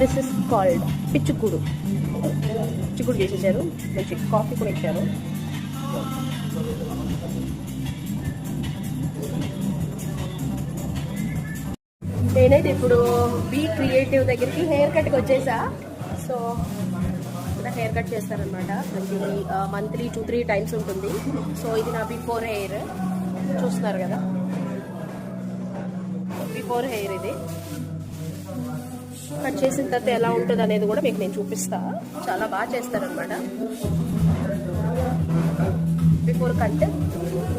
This is called పిచ్చుకుడు పిచ్చుకుడు చేసేసారు. మంచి కాఫీ కూడా ఇచ్చారు. నేనైతే ఇప్పుడు బీ క్రియేటివ్ దగ్గరికి హెయిర్ కట్కి వచ్చేసా. సో ఇక్కడ హెయిర్ కట్ చేస్తారనమాట మంచి మంత్లీ టూ త్రీ టైమ్స్ ఉంటుంది. సో ఇది నా బిఫోర్ హెయిర్ చూస్తున్నారు కదా? బిఫోర్ హెయిర్ ఇది. కట్ చేసిన తర్వాత ఎలా ఉంటుంది అనేది కూడా మీకు నేను చూపిస్తా. చాలా బాగా చేస్తారనమాట before cut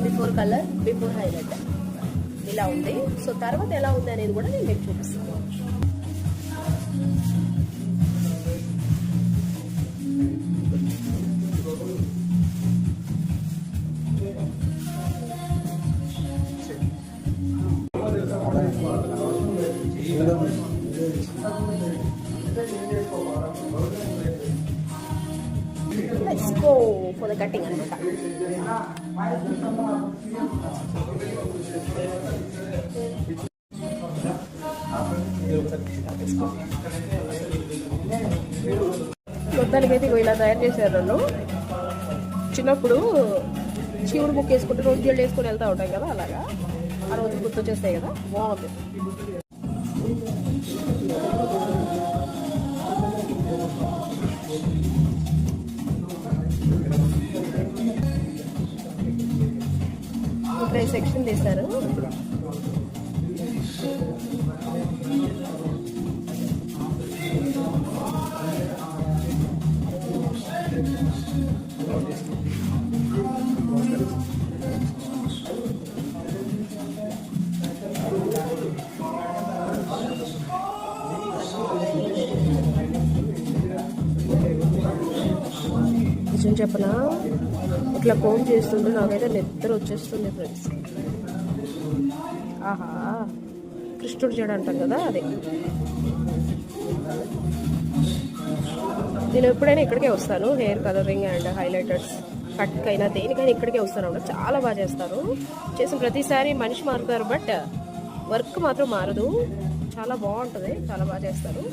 before colour before highlight ఇలా ఉంది. సో తర్వాత ఎలా ఉంది అనేది కూడా నేను మీకు చూపిస్తాను Let's go for అనమాట మొత్తానికి అయితే ఇలా తయారు చేశారు నన్ను. చిన్నప్పుడు చీవుడు బుక్ వేసుకుంటే రోజు జల్లు వేసుకొని వెళ్తా ఉంటాం కదా అలాగా? ఆ రోజు గుర్తొచ్చేస్తాయి కదా? బాగుంది. ఇక్కడ సెక్షన్ తీశారు. నిజం చెప్పనా? ఇట్లా కోమ్ చేస్తుంటే నాకైతే నిద్ర వచ్చేస్తుంది ఫ్రెండ్స్ ఆహా. కృష్ణుడు జడ అంటాం కదా అదే. నేను ఎప్పుడైనా ఇక్కడికే వస్తాను హెయిర్ కలరింగ్ అండ్ హైలైటర్స్ కట్కైనా దేనికైనా ఇక్కడికే వస్తాను. అన్నమాట. చాలా బాగా చేస్తారు. చేసిన ప్రతిసారి మనిషి మారుతారు బట్ వర్క్ మాత్రం మారదు. చాలా బాగుంటుంది చాలా బాగా చేస్తారు.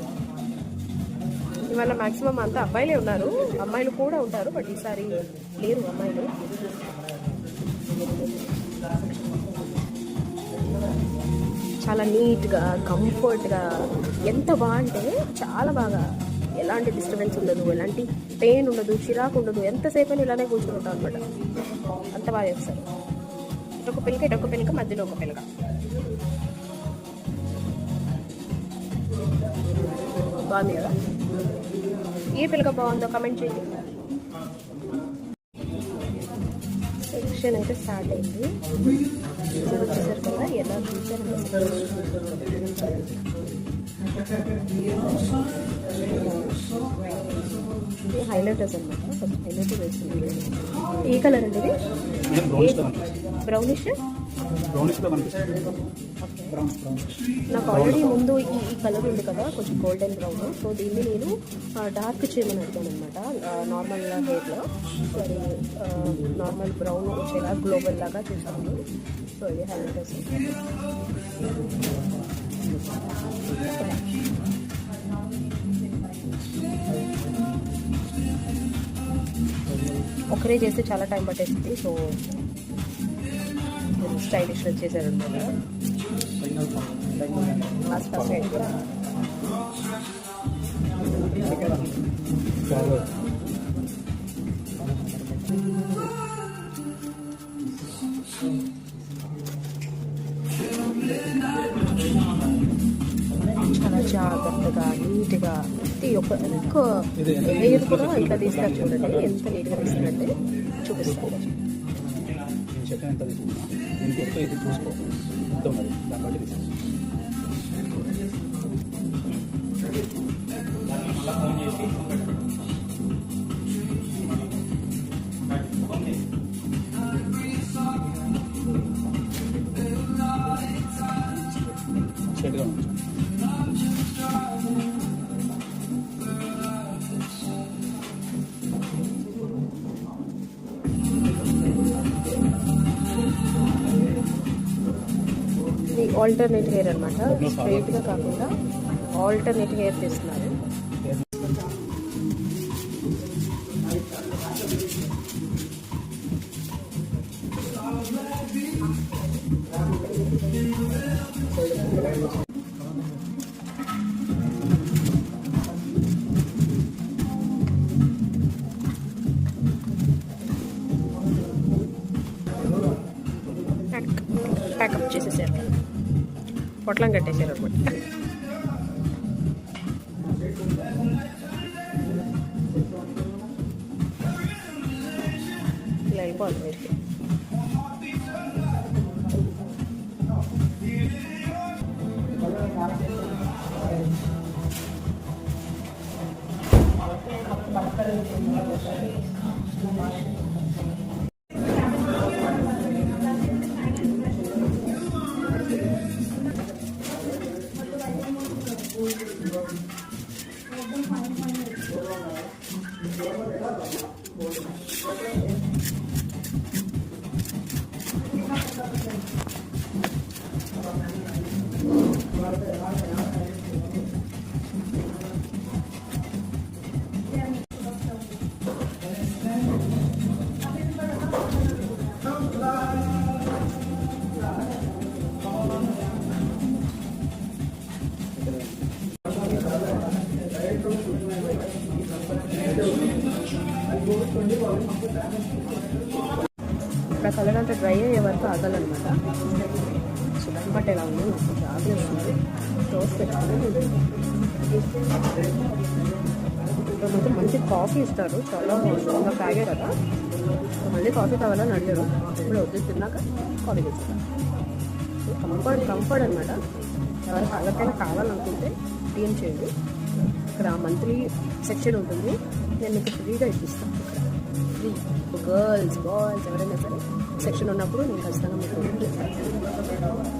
ఇవాళ మాక్సిమం అంతా అబ్బాయిలే ఉన్నారు. అమ్మాయిలు కూడా ఉంటారు బట్ ఈసారి లేరు అమ్మాయిలు. చాలా నీట్గా కంఫర్ట్గా ఎంత బాగుంటే చాలా బాగా. ఎలాంటి డిస్టర్బెన్స్ ఉండదు ఎలాంటి పెయిన్ ఉండదు చిరాకు ఉండదు. ఎంతసేపు ఇలానే కూర్చుని ఉంటాం అనమాట అంత బాగా చేస్తారు. ఇటొక పిల్లక ఇటొక పిల్లక మధ్యలో ఒక పిల్లక. బాగుంది కదా? ఏ పిల్లక బాగుందో కమెంట్ చేయండి. సెక్షన్ అయితే స్టార్ట్ అయింది. వచ్చేసరికి కూడా ఎలా ఇది హైలైటర్స్ అనమాట హైలైటర్ వేస్తుంది ఏ కలర్ అండి ఇది? బ్రౌనిష్ నాకు ఆల్రెడీ ముందు ఈ ఈ కలర్ ఉంది కదా కొంచెం గోల్డెన్ బ్రౌన్ సో దీన్ని నేను డార్క్ చేయమని అడిగాను అనమాట నార్మల్ హెయిర్లో సో అది నార్మల్ బ్రౌన్ వచ్చేలా గ్లోబల్ లాగా చూసాను సో ఇది హైలైటర్స్ ఒకరే చేస్తే చాలా టైం పట్టేసింది సో స్టైలిష్ చేశారనమాట ఫాస్ట్ ఫాస్ట్ అయిపోయింది చాలా జాగ్రత్తగా నీట్గా ప్రతి ఒక్క ఒక్క హెయిర్ కూడా ఇట్లా తీస్తారు చూడండి ఎంత నీట్గా తీస్తారంటే చూపిస్తాను. నేను చెప్పిన ఆల్టర్నేట్ హెయిర్ అనమాట స్ట్రైట్గా కాకుండా ఆల్టర్నేట్ హెయిర్ తీస్తున్నారు. ప్యాక్ ప్యాకప్ చేసేసారు. పొట్లం కట్టేశారు అనమాట ఇలా అయిపోవాలి మీరు ఇక్కడ దాన్ని ఉంది నాకు కొంచెం ఆగి మొత్తం మంచి కాఫీ ఇస్తారు. చాలా స్ట్రాంగ్గా తాగే కదా. మళ్ళీ కాఫీ కావాలని అడిగారు. ఇప్పుడు వద్దు తిన్నాక కాఫీ తెచ్చుకుంటాను కంఫర్ట్ కంఫర్ట్ అనమాట ఎవరికి ఎవరికైనా కావాలనుకుంటే డిఎం చేయండి. ఇక్కడ మంత్లీ సెక్షన్ ఉంటుంది. నేను మీకు ఫ్రీగా ఇప్పిస్తాను ఇక్కడ. ఫ్రీ గర్ల్స్ బాయ్స్ ఎవరైనా సరే సెక్షన్ ఉన్నప్పుడు నేను ఖచ్చితంగా మీకు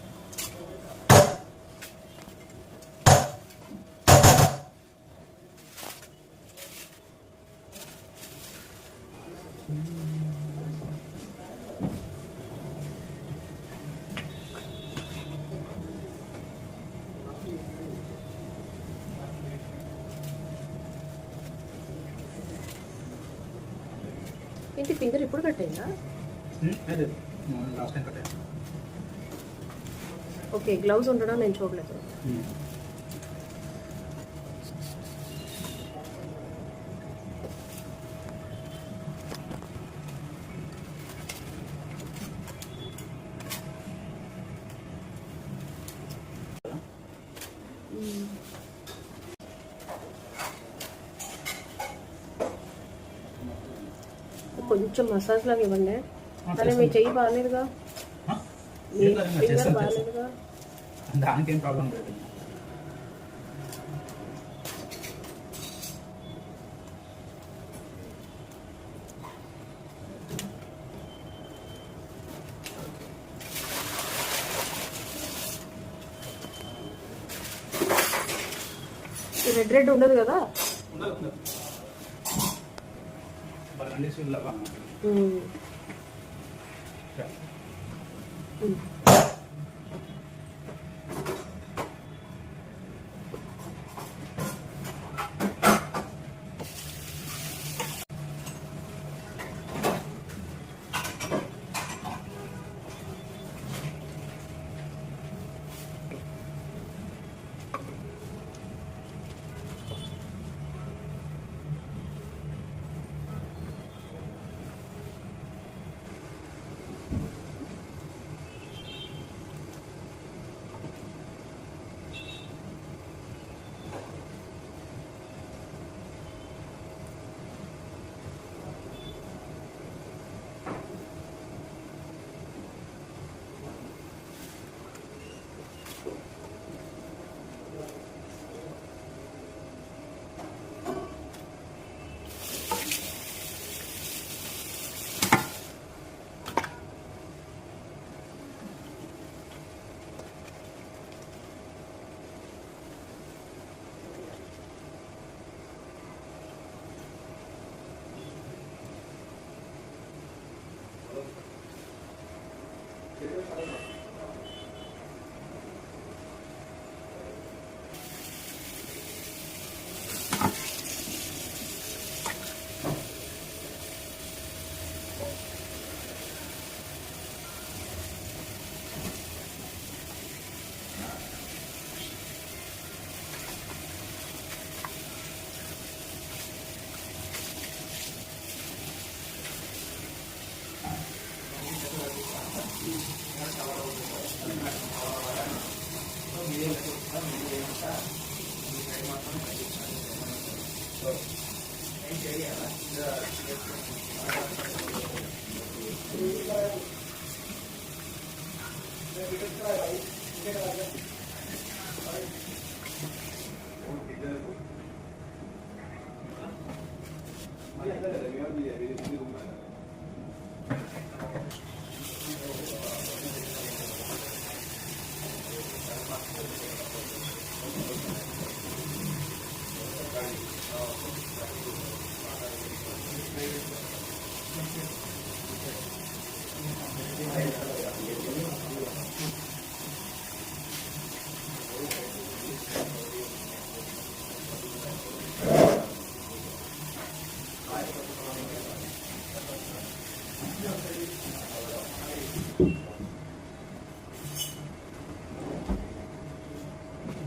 ఏంటి ఫింగర్ ఇప్పుడు కట్టాను. ఓకే గ్లౌజ్ ఉండడం నేను చూడలేదు. కొంచెం మసాజ్ లాగా ఇవ్వండి అరే మీ చెయ్యి బాగాలేదుగా మీ ఫింగర్ బాగాలేదుగా దానికేం ప్రాబ్లం లేదు రెడ్ రెడ్ ఉండదు కదా ఉండదు ఉండదు burgundy sweet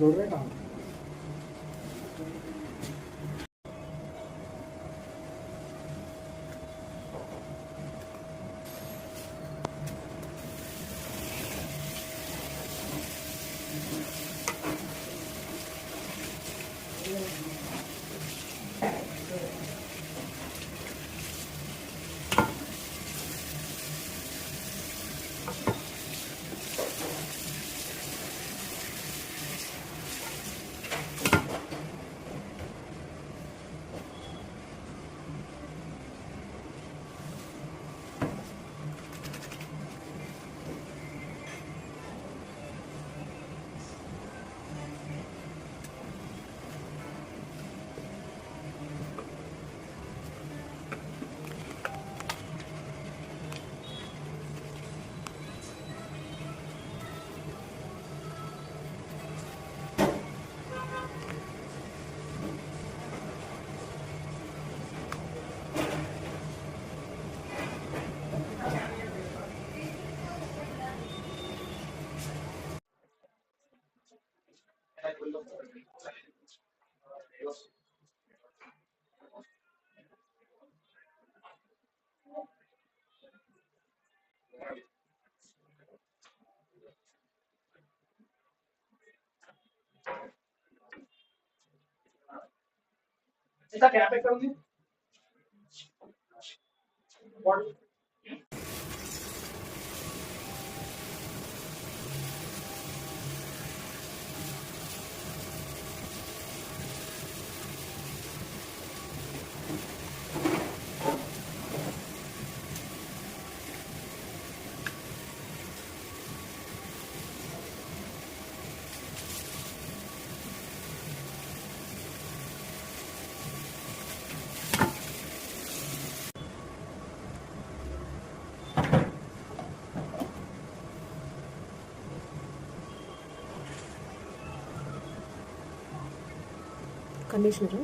problema. ऐसा क्या करोगे కండిషనర్.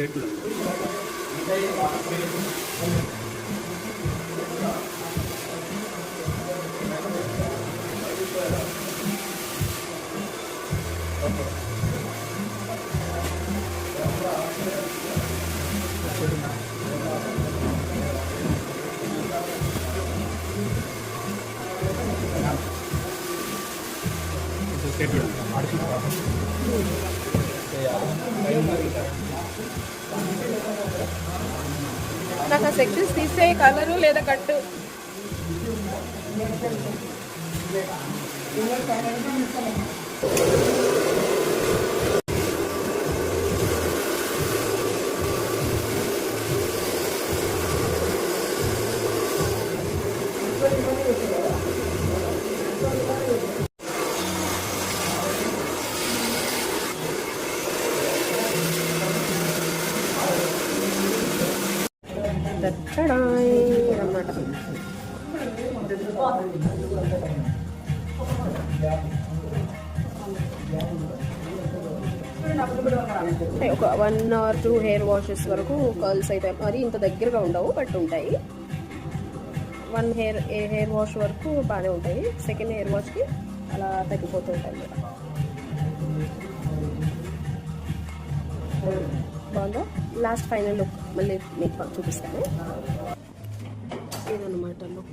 స్ట్రేట్ స్ట్రేట్ కలరు లేదా cut one or two hair washes వరకు కర్ల్స్ అయితే మరి ఇంత దగ్గరగా ఉండవు బట్ ఉంటాయి. One hair a hair wash వరకు బాగానే ఉంటాయి. సెకండ్ హెయిర్ వాష్కి అలా తగ్గిపోతూ ఉంటాయి. బాగుందా? లాస్ట్ ఫైనల్ లుక్ మళ్ళీ మీకు చూపిస్తాను. ఇదన్నమాట లుక్